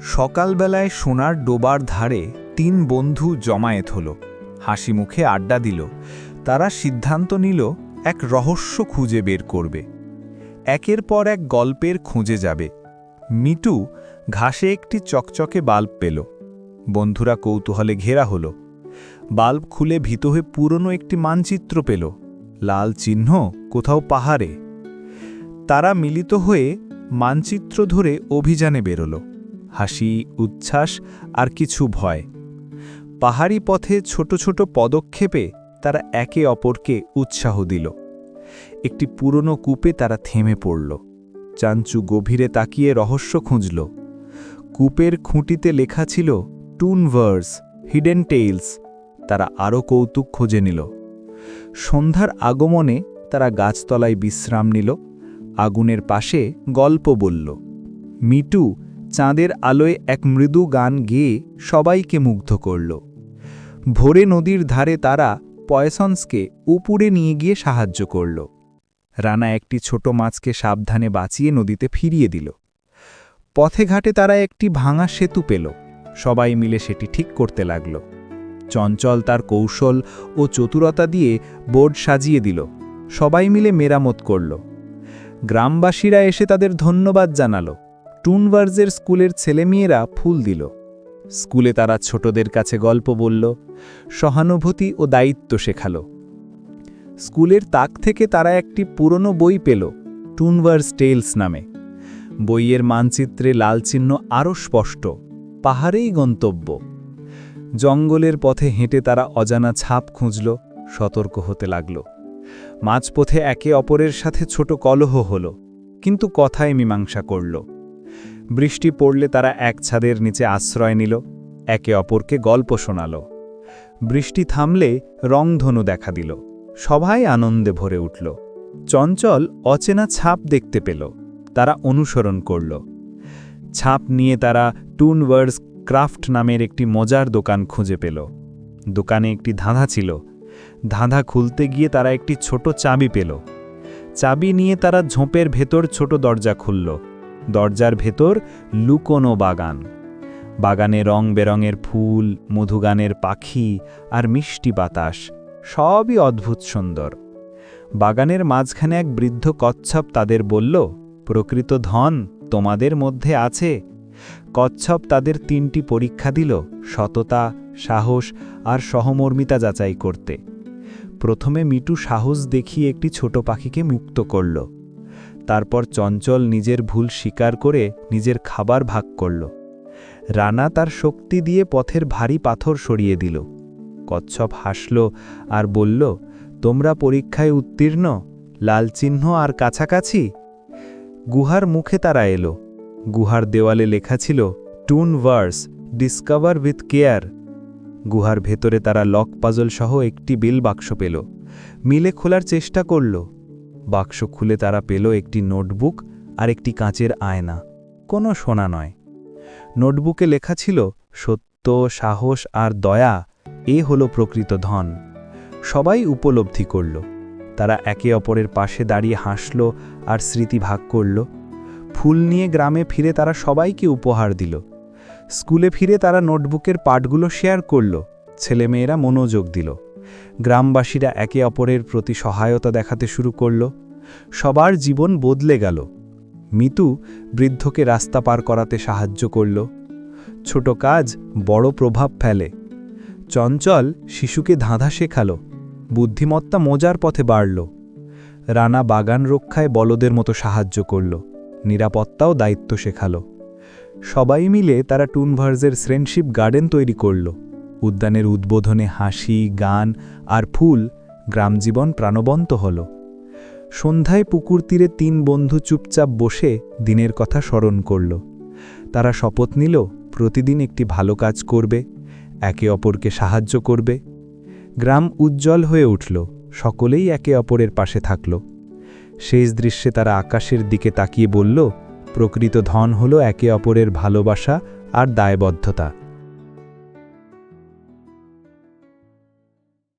সকালবেলায় সোনার ডোবার ধারে তিন বন্ধু জমায়েত হল। হাসি মুখে আড্ডা দিল। তারা সিদ্ধান্ত নিল, এক রহস্য খুঁজে বের করবে। একের পর এক গল্পের খুঁজে যাবে। মিটু ঘাসে একটি চকচকে বাল্ব পেল। বন্ধুরা কৌতূহলে ঘেরা হল। বাল্ব খুলে ভীত হয়ে পুরনো একটি মানচিত্র পেল। লাল চিহ্ন কোথাও পাহাড়ে। তারা মিলিত হয়ে মানচিত্র ধরে অভিযানে বেরোল। হাসি, উচ্ছ্বাস আর কিছু ভয়। পাহাড়ি পথে ছোট ছোট পদক্ষেপে তারা একে অপরকে উৎসাহ দিল। একটি পুরনো কূপে তারা থেমে পড়ল। চাঞ্চু গভীরে তাকিয়ে রহস্য খুঁজল। কূপের খুঁটিতে লেখা ছিল টুনভার্স হিডেন টেইলস। তারা আরও কৌতুক খুঁজে নিল। সন্ধ্যার আগমনে তারা গাছতলায় বিশ্রাম নিল। আগুনের পাশে গল্প বলল, মিটু চাঁদের আলোয় এক মৃদু গান গেয়ে সবাইকে মুগ্ধ করল। ভোরে নদীর ধারে তারা পয়সন্সকে উপরে নিয়ে গিয়ে সাহায্য করল। রানা একটি ছোট মাছকে সাবধানে বাঁচিয়ে নদীতে ফিরিয়ে দিল। পথে ঘাটে তারা একটি ভাঙা সেতু পেল। সবাই মিলে সেটি ঠিক করতে লাগল। চঞ্চল তার কৌশল ও চতুরতা দিয়ে বোর্ড সাজিয়ে দিল। সবাই মিলে মেরামত করল। গ্রামবাসীরা এসে তাদের ধন্যবাদ জানালো। টুনভার্জের স্কুলের ছেলেমেয়েরা ফুল দিল। স্কুলে তারা ছোটদের কাছে গল্প বলল, সহানুভূতি ও দায়িত্ব শেখাল। স্কুলের তাক থেকে তারা একটি পুরনো বই পেল টুনভার্স টেলস নামে। বইয়ের মানচিত্রে লাল চিহ্ন আরও স্পষ্ট, পাহাড়েই গন্তব্য। জঙ্গলের পথে হেঁটে তারা অজানা ছাপ খুঁজল, সতর্ক হতে লাগল। মাঝপথে একে অপরের সাথে ছোট কলহ হল, কিন্তু কথায় মীমাংসা করল। বৃষ্টি পড়লে তারা এক ছাদের নিচে আশ্রয় নিল, একে অপরকে গল্প শোনাল। বৃষ্টি থামলে রংধনু দেখা দিল, সবাই আনন্দে ভরে উঠল। চঞ্চল অচেনা ছাপ দেখতে পেল, তারা অনুসরণ করল। ছাপ নিয়ে তারা টুনওয়ার্স ক্রাফট নামের একটি মজার দোকান খুঁজে পেল। দোকানে একটি ধাঁধা ছিল। ধাঁধা খুলতে গিয়ে তারা একটি ছোট চাবি পেল। চাবি নিয়ে তারা ঝোপের ভেতর ছোট দরজা খুলল। দরজার ভেতর লুকোনো বাগান। বাগানে রং বেরঙের ফুল, মধুগানের পাখি আর মিষ্টি বাতাস, সবই অদ্ভুত সুন্দর। বাগানের মাঝখানে এক বৃদ্ধ কচ্ছপ তাদের বলল, প্রকৃত ধন তোমাদের মধ্যে আছে। কচ্ছপ তাদের তিনটি পরীক্ষা দিল, সততা, সাহস আর সহমর্মিতা যাচাই করতে। প্রথমে মিটু সাহস দেখিয়ে একটি ছোট পাখিকে মুক্ত করল। তারপর চঞ্চল নিজের ভুল স্বীকার করে নিজের খাবার ভাগ করল। রানা তার শক্তি দিয়ে পথের ভারী পাথর সরিয়ে দিল। কচ্ছপ হাসল আর বলল, তোমরা পরীক্ষায় উত্তীর্ণ, লাল চিহ্ন আর কাছাকাছি? গুহার মুখে তারা এলো। গুহার দেওয়ালে লেখা ছিল, টুন ভার্স, ডিসকভার উইথ কেয়ার। গুহার ভেতরে তারা লক পাজল সহ একটি বিল বাক্স পেল। মিলে খোলার চেষ্টা করল। বাক্স খুলে তারা পেল একটি নোটবুক আর একটি কাঁচের আয়না। কোনো সোনা নয়। নোটবুকে লেখা ছিল, সত্য, সাহস আর দয়া, এ হলো প্রকৃত ধন। সবাই উপলব্ধি করল। তারা একে অপরের পাশে দাঁড়িয়ে হাসল আর স্মৃতি ভাগ করল। ফুল নিয়ে গ্রামে ফিরে তারা সবাইকে উপহার দিল। স্কুলে ফিরে তারা নোটবুকের পাঠগুলো শেয়ার করল। ছেলেমেয়েরা মনোযোগ দিল। গ্রামবাসীরা একে অপরের প্রতি সহায়তা দেখাতে শুরু করল। সবার জীবন বদলে গেল। মিতু বৃদ্ধকে রাস্তা পার করাতে সাহায্য করল। ছোট কাজ বড় প্রভাব ফেলে। চঞ্চল শিশুকে ধাঁধা শেখালো। বুদ্ধিমত্তা মোজার পথে বাড়ল। রানা বাগান রক্ষায় বলদের মতো সাহায্য করল। নিরাপত্তাও দায়িত্ব শেখালো। সবাই মিলে তারা টুনভার্সের ফ্রেন্ডশিপ গার্ডেন তৈরি করল। উদ্যানের উদ্বোধনে হাসি, গান আর ফুল গ্রামজীবন প্রাণবন্ত হল। সন্ধ্যায় পুকুর তীরে তিন বন্ধু চুপচাপ বসে দিনের কথা স্মরণ করল। তারা শপথ নিল, প্রতিদিন একটি ভালো কাজ করবে, একে অপরকে সাহায্য করবে। গ্রাম উজ্জ্বল হয়ে উঠল, সকলেই একে অপরের পাশে থাকল। শেষ দৃশ্যে তারা আকাশের দিকে তাকিয়ে বলল, প্রকৃত ধন হল একে অপরের ভালোবাসা আর দায়বদ্ধতা।